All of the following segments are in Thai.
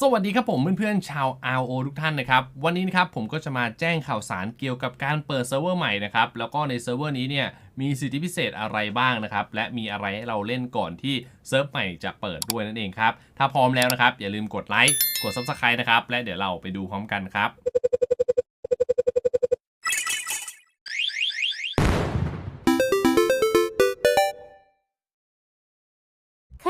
สวัสดีครับผมเพื่อนๆชาว RO ทุกท่านนะครับ วันนี้นะครับผมก็จะมาแจ้งข่าวสารเกี่ยวกับการเปิดเซิร์ฟเวอร์ใหม่นะครับ แล้วก็ในเซิร์ฟเวอร์นี้เนี่ยมีสิทธิพิเศษอะไรบ้างนะครับ และมีอะไรให้เราเล่นก่อนที่เซิร์ฟใหม่จะเปิดด้วยนั่นเองครับ ถ้าพร้อมแล้วนะครับ อย่าลืมกดไลค์กด Subscribe นะครับ และเดี๋ยวเราไปดูพร้อมกันครับ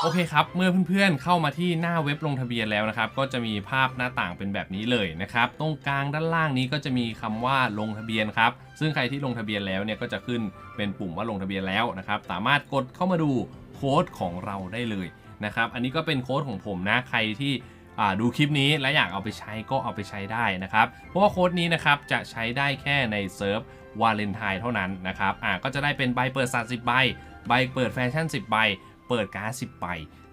โอเคครับ เมื่อเพื่อนๆเข้ามาที่หน้าเว็บลงทะเบียนแล้วนะครับ ก็จะมีภาพหน้าต่างเป็นแบบนี้เลยนะครับ ตรงกลางด้านล่างนี้ก็จะมีคำว่าลงทะเบียนครับ ซึ่งใครที่ลงทะเบียนแล้วเนี่ยก็จะขึ้นเป็นปุ่มว่าลงทะเบียนแล้วนะครับ สามารถกดเข้ามาดูโค้ดของเราได้เลยนะครับ อันนี้ก็เป็นโค้ดของผมนะ ใครที่ดูคลิปนี้และอยากเอาไปใช้ก็เอาไปใช้ได้นะครับ เพราะว่าโค้ดนี้นะครับจะใช้ได้แค่ในเซิร์ฟวาเลนไทน์เท่านั้นนะครับ อ่าก็จะได้เป็นใบเปิดสัตว์10ใบ ใบเปิดแฟชั่น 10 ใบ เปิดการ์ด10ใบ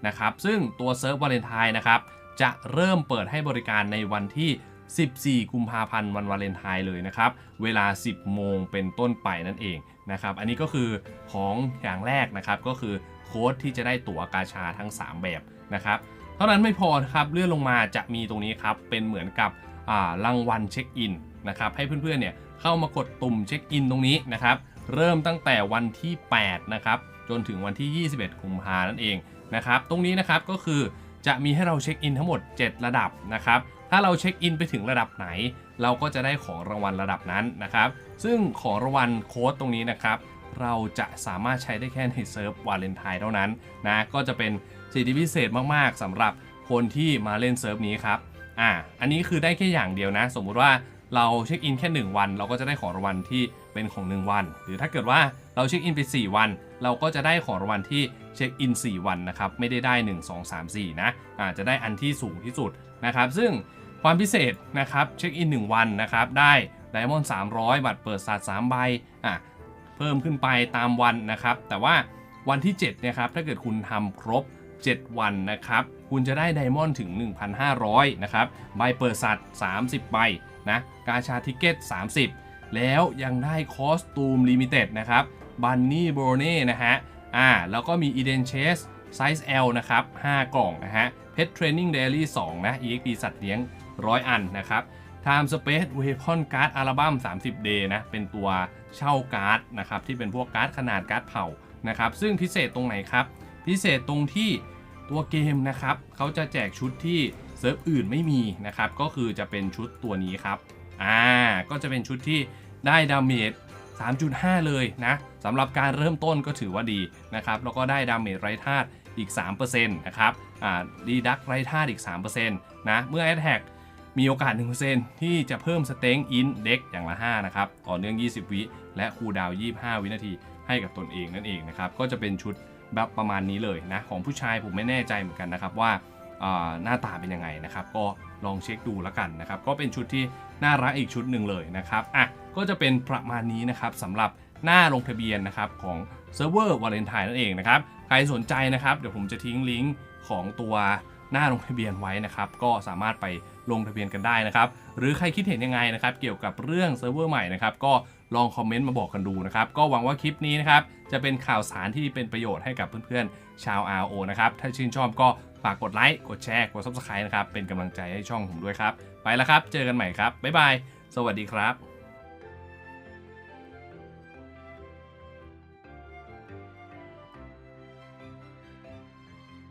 นะครับ ซึ่งตัวเซิร์ฟวาเลนไทน์นะครับ จะเริ่มเปิดให้บริการในวันที่ 14 กุมภาพันธ์วันวาเลนไทน์เลยนะครับ เวลา 10 โมงเป็นต้นไปนั่นเองนะครับ อันนี้ก็คือของอย่างแรกนะครับ ก็คือโค้ดที่จะได้ตั๋วกาชาทั้ง 3 แบบนะครับ เท่านั้นไม่พอครับ เลื่อนลงมาจะมีตรงนี้ครับ เป็นเหมือนกับอ่ารางวัลเช็คอินนะครับ ให้เพื่อนๆเนี่ยเข้ามากดตุ่มเช็คอินตรงนี้นะครับ เริ่มตั้งแต่วันที่ 8 นะครับ จนถึงวันที่ 21กุมภานั่นเองนะครับ ตรงนี้นะครับก็คือจะมีให้เราเช็คอินทั้งหมด 7 ระดับนะครับ ถ้าเราเช็คอินไปถึงระดับไหน เราก็จะได้ของรางวัลระดับนั้นนะครับ ซึ่งของรางวัลโค้ดตรงนี้นะครับ เราจะสามารถใช้ได้แค่ในเซิร์ฟวาเลนไทน์เท่านั้นนะ ก็จะเป็นสิทธิพิเศษมากๆสำหรับคนที่มาเล่นเซิร์ฟนี้ครับอ่าอันนี้คือได้แค่อย่างเดียวนะ สมมุติว่าเราเช็คอินแค่ 1 วัน เราก็จะได้ของรางวัลที่ เป็นของ 1 วัน หรือถ้าเกิดว่าเราเช็คอินไป 4 วัน เราก็จะได้ของรางวัลที่เช็คอิน 4 วันนะครับไม่ได้ได้ 1 2 3 4 นะอ่าจะได้อันที่สูงที่สุดนะครับซึ่งความพิเศษนะครับเช็คอิน 1 วันนะครับได้ไดมอนด์300 บัตรเปิดศาสตร์3ใบอะเพิ่มขึ้นไปตามวันนะครับ แต่ว่าวันที่7นี่ยครับถ้าเกิดคุณทำครบ 7 วันนะครับ คุณจะได้ไดมอนด์ถึง 1,500 นะครับ ใบเปิดสัตว์ 30 ใบนะ กาชาทิเก็ต 30 แล้วยังได้คอสตูมลิมิเต็ดนะครับบันนี่โบเน่นะฮะอ่าแล้วก็มีอีเดนเชสไซส์ L นะครับ 5 กล่องนะฮะเพ t เทรนนิ่งเดลี่2นะ EXP สัตว์เลี้ยง 100 อันนะครับ Time Space Weapon Card อัลบั้ม30 Day นะ เป็นตัวเช่าการ์ดนะครับ ที่เป็นพวกการ์ดขนาดการ์ดเผานะครับ ซึ่งพิเศษตรงไหนครับ พิเศษตรงที่ตัวเกมนะครับ เขาจะแจกชุดที่เซิร์ฟอื่นไม่มีนะครับ ก็คือจะเป็นชุดตัวนี้ครับ อ่าก็จะเป็นชุดที่ได้ดาเมจ3.5 เลยนะสำหรับการเริ่มต้นก็ถือว่าดีนะครับ แล้วก็ได้ดาเมจไร้ธาตุอีก 3%นะครับอ่าดีดักไร้ธาตุอีก 3%นะเมื่อ a อ t แทกมีโอกาส 1%ที่จะเพิ่มสเต็งอินเด็กอย่างละ 5 นะครับ ต่อเนื่อง 20 วิ และคูดาว 25 วินาทีให้กับตนเองนั่นเองนะครับ ก็จะเป็นชุดแบบประมาณนี้เลยนะ ของผู้ชายผมไม่แน่ใจเหมือนกันนะครับว่า หน้าตาเป็นยังไงนะครับ ก็ลองเช็คดูแล้วกันนะครับ ก็เป็นชุดที่น่ารักอีกชุดหนึ่งเลยนะครับอะก็จะเป็นประมาณนี้นะครับสำหรับหน้าลงทะเบียนนะครับของเซิร์ฟเวอร์วาเลนไทน์นั่นเองนะครับใครสนใจนะครับ เดี๋ยวผมจะทิ้งลิงก์ของตัวหน้าลงทะเบียนไว้นะครับ ก็สามารถไปลงทะเบียนกันได้นะครับ หรือใครคิดเห็นยังไงนะครับ เกี่ยวกับเรื่องเซิร์ฟเวอร์ใหม่นะครับ ก็ลองคอมเมนต์มาบอกกันดูนะครับ ก็หวังว่าคลิปนี้นะครับ จะเป็นข่าวสารที่เป็นประโยชน์ให้กับเพื่อนๆ ชาว RO นะครับ ถ้าชื่นชอบก็ ฝากกดไลค์ กดแชร์ กด Subscribe นะครับ เป็นกำลังใจให้ช่องผมด้วยครับ ไปแล้วครับ เจอกันใหม่ครับ บ๊ายบาย สวัสดีครับ